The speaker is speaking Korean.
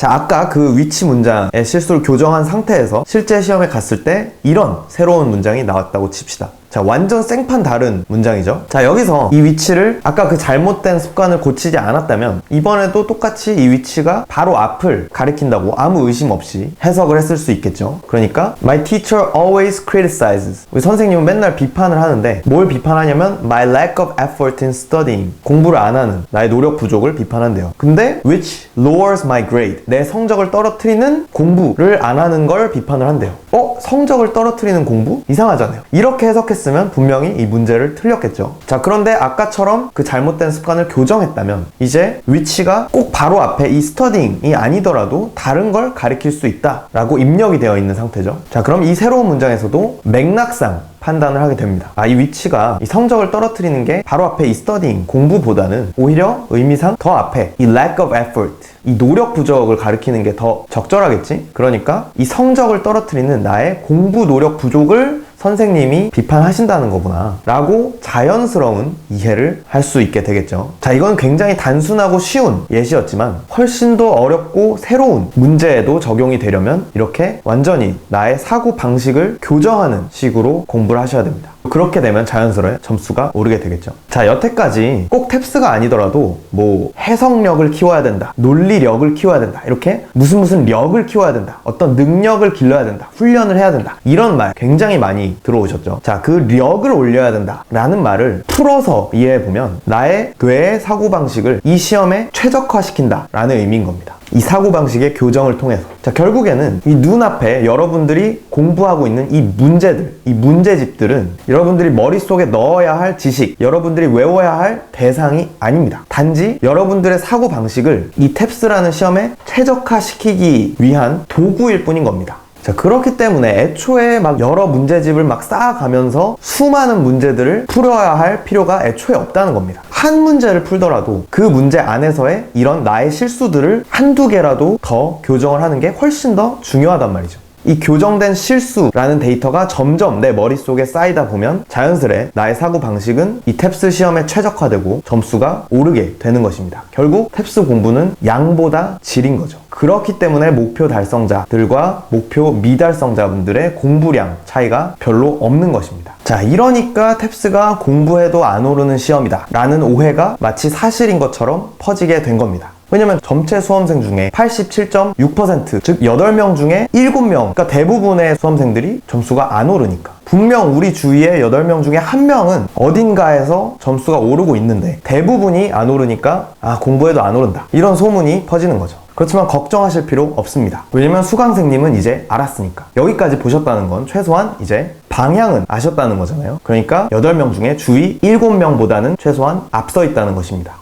자, 아까 그 위치 문장의 실수를 교정한 상태에서 실제 시험에 갔을 때 이런 새로운 문장이 나왔다고 칩시다. 자, 완전 생판 다른 문장이죠. 자, 여기서 이 위치를 아까 그 잘못된 습관을 고치지 않았다면 이번에도 똑같이 이 위치가 바로 앞을 가리킨다고 아무 의심 없이 해석을 했을 수 있겠죠. 그러니까 My teacher always criticizes. 우리 선생님은 맨날 비판을 하는데 뭘 비판하냐면 My lack of effort in studying. 공부를 안 하는 나의 노력 부족을 비판한대요. 근데 which lowers my grade. 내 성적을 떨어뜨리는 공부를 안 하는 걸 비판을 한대요. 어? 성적을 떨어뜨리는 공부? 이상하잖아요. 이렇게 해석했 으면 분명히 이 문제를 틀렸겠죠. 자, 그런데 아까처럼 그 잘못된 습관을 교정했다면 이제 위치가 꼭 바로 앞에 이 스터딩이 아니더라도 다른 걸 가리킬 수 있다라고 입력이 되어 있는 상태죠. 자, 그럼 이 새로운 문장에서도 맥락상 판단을 하게 됩니다. 아, 이 위치가 이 성적을 떨어뜨리는 게 바로 앞에 이 스터딩 공부보다는 오히려 의미상 더 앞에 이 lack of effort 이 노력 부족을 가리키는 게 더 적절하겠지? 그러니까 이 성적을 떨어뜨리는 나의 공부 노력 부족을 선생님이 비판하신다는 거구나. 라고 자연스러운 이해를 할 수 있게 되겠죠. 자 이건 굉장히 단순하고 쉬운 예시였지만 훨씬 더 어렵고 새로운 문제에도 적용이 되려면 이렇게 완전히 나의 사고 방식을 교정하는 식으로 공부를 하셔야 됩니다. 그렇게 되면 자연스레 점수가 오르게 되겠죠. 자 여태까지 꼭 탭스가 아니더라도 뭐 해석력을 키워야 된다 논리력을 키워야 된다 이렇게 무슨 무슨 력을 키워야 된다 어떤 능력을 길러야 된다 훈련을 해야 된다 이런 말 굉장히 많이 들어오셨죠. 자 그 력을 올려야 된다 라는 말을 풀어서 이해해 보면 나의 뇌의 사고 방식을 이 시험에 최적화시킨다 라는 의미인 겁니다. 이 사고방식의 교정을 통해서. 자 결국에는 이 눈앞에 여러분들이 공부하고 있는 이 문제들 이 문제집들은 여러분들이 머릿속에 넣어야 할 지식 여러분들이 외워야 할 대상이 아닙니다. 단지 여러분들의 사고방식을 이 탭스라는 시험에 최적화시키기 위한 도구일 뿐인 겁니다 자, 그렇기 때문에 애초에 막 여러 문제집을 막 쌓아가면서 수많은 문제들을 풀어야 할 필요가 애초에 없다는 겁니다. 한 문제를 풀더라도 그 문제 안에서의 이런 나의 실수들을 한두 개라도 더 교정을 하는 게 훨씬 더 중요하단 말이죠. 이 교정된 실수라는 데이터가 점점 내 머릿속에 쌓이다 보면 자연스레 나의 사고 방식은 이 탭스 시험에 최적화되고 점수가 오르게 되는 것입니다. 결국 탭스 공부는 양보다 질인 거죠. 그렇기 때문에 목표 달성자들과 목표 미달성자분들의 공부량 차이가 별로 없는 것입니다. 자, 이러니까 탭스가 공부해도 안 오르는 시험이다. 라는 오해가 마치 사실인 것처럼 퍼지게 된 겁니다. 왜냐면 전체 수험생 중에 87.6%, 즉 8명 중에 7명, 그러니까 대부분의 수험생들이 점수가 안 오르니까. 분명 우리 주위에 8명 중에 1명은 어딘가에서 점수가 오르고 있는데 대부분이 안 오르니까 아, 공부해도 안 오른다. 이런 소문이 퍼지는 거죠. 그렇지만 걱정하실 필요 없습니다. 왜냐면 수강생님은 이제 알았으니까. 여기까지 보셨다는 건 최소한 이제 방향은 아셨다는 거잖아요. 그러니까 8명 중에 주위 7명보다는 최소한 앞서 있다는 것입니다.